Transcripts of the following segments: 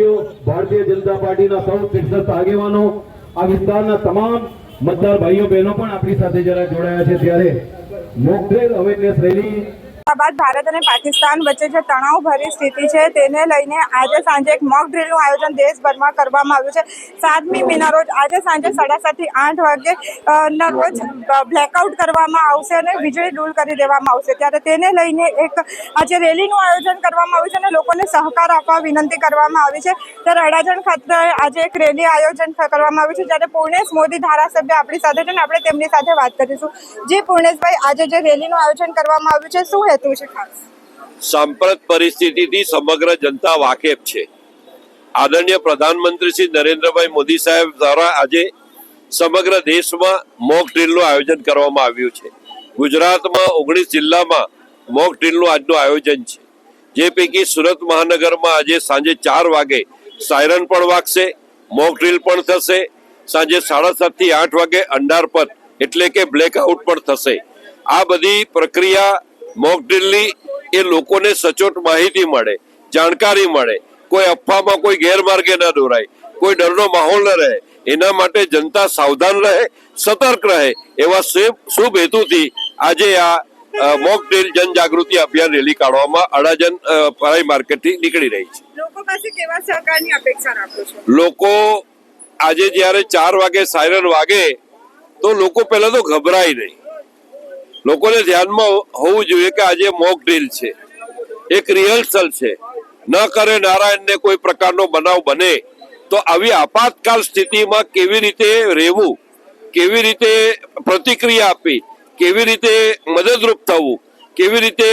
મંત્રીઓ ભારતીય જનતા પાર્ટીના સૌ શીર્ષસ્થ આગેવાનો, આ વિસ્તારના તમામ મતદાર ભાઈઓ, બહેનો પણ આપણી સાથે જરા જોડાયા છે. ત્યારે મોકડ્રેલ અવેરનેસ રેલી બાદ ભારત અને પાકિસ્તાન વચ્ચે જે તણાવભરી સ્થિતિ છે, તેને લઈને આજે સાંજે એક મોક ડ્રીલનું આયોજન દેશભરમાં કરવામાં આવ્યું છે. સાતમી મેના રોજ આજે સાંજે સાડા સાતથી આઠ વાગે ના રોજ બ્લેકઆઉટ કરવામાં આવશે અને વીજળી દૂર કરી દેવામાં આવશે. ત્યારે તેને લઈને એક આજે રેલીનું આયોજન કરવામાં આવ્યું છે અને લોકોને સહકાર આપવા વિનંતી કરવામાં આવી છે. ત્યારે અડાજણ ખાતે આજે એક રેલી આયોજન કરવામાં આવ્યું છે, જ્યારે પૂર્ણેશ મોદી ધારાસભ્ય આપણી સાથે છે અને આપણે તેમની સાથે વાત કરીશું. જે પૂર્ણેશભાઈ, આજે જે રેલીનું આયોજન કરવામાં આવ્યું છે, શું હેતુ છે ખાસ? સાંપ્રત પરિસ્થિતિથી સમગ્ર જનતા વાકેફ છે. આદરણીય પ્રધાનમંત્રી શ્રી નરેન્દ્રભાઈ મોદી સાહેબ દ્વારા આજે સમગ્ર દેશમાં મોક ડ્રીલનું આયોજન કરવામાં આવ્યું છે. ગુજરાતમાં ઓગણીસ જિલ્લામાં મોક ડ્રીલનું આજનું આયોજન છે. જે પૈકી સુરત મહાનગરમાં આજે સાંજે ચાર વાગે સાયરન પણ વાગશે, મોક ડ્રીલ પણ થશે. સાંજે સાડા સાતથી આઠ વાગે અંડારપત એટલે કે બ્લેકઆઉટ પણ થશે. આ બધી પ્રક્રિયા મોક ડ્રીલની એ લોકોને સચોટ માહિતી મળે જાણકારી મળે. કોઈ અફવામાં કોઈ ગેરમાર્ગે ન દોરાય કોઈ ડરનો માહોલ ન રહે. એના માટે જનતા સાવધાન રહે સતર્ક રહે. એવા શુભ હેતુથી આજે આ મોક ડ્રીલ જનજાગૃતિ અભિયાન રેલી કાઢવામાં અડાજન ફરાઈ માર્કેટથી નીકળી રહી છે. લોકો પાસે કેવા સહકારની અપેક્ષા રાખો છો? લોકો આજે જ્યારે ચાર વાગે સાયરન વાગે તો લોકો પહેલા તો ગભરાય નહીં. લોકોને ધ્યાનમાં હોવું જોઈએ કે આજે મોક ડ્રીલ છે, એક રિહર્સલ છે. ન કરે નારાયણને કોઈ પ્રકારનો બનાવ બને, તો આવી આપાતકાલ સ્થિતિમાં કેવી રીતે રહેવું, કેવી રીતે પ્રતિક્રિયા આપવી, કેવી રીતે મદદરૂપ થવું, કેવી રીતે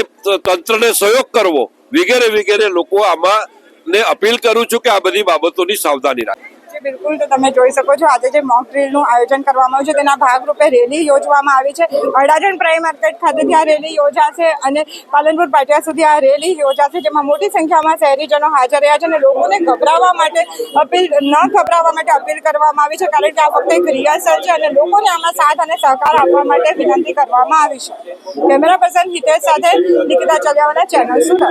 તંત્રને સહયોગ કરવો, વગેરે વગેરે લોકો આમાં ને અપીલ કરું છું કે આ બધી બાબતોની સાવધાની રાખે બિલકુલ. તો તમે જોઈ શકો છો, આજે જે મોક ડ્રીલનું આયોજન કરવામાં આવ્યું છે, તેના ભાગરૂપે રેલી યોજવામાં આવી છે. અડાજણ પ્રાઇમ માર્કેટ ખાતેથી આ રેલી યોજાશે અને પાલનપુર પાટિયા સુધી આ રેલી યોજાશે, જેમાં મોટી સંખ્યામાં શહેરીજનો હાજર રહ્યા છે અને લોકોને ગભરાવા માટે અપીલ, ન ગભરાવા માટે અપીલ કરવામાં આવી છે, કારણ કે આ ફક્ત એક રિહર્સલ છે અને લોકોને આમાં સાથ અને સહકાર આપવા માટે વિનંતી કરવામાં આવી છે. કેમેરા પર્સન હિતેશ સાથે નિકિતા ચલિયાવાલા ચેનલ સુરત.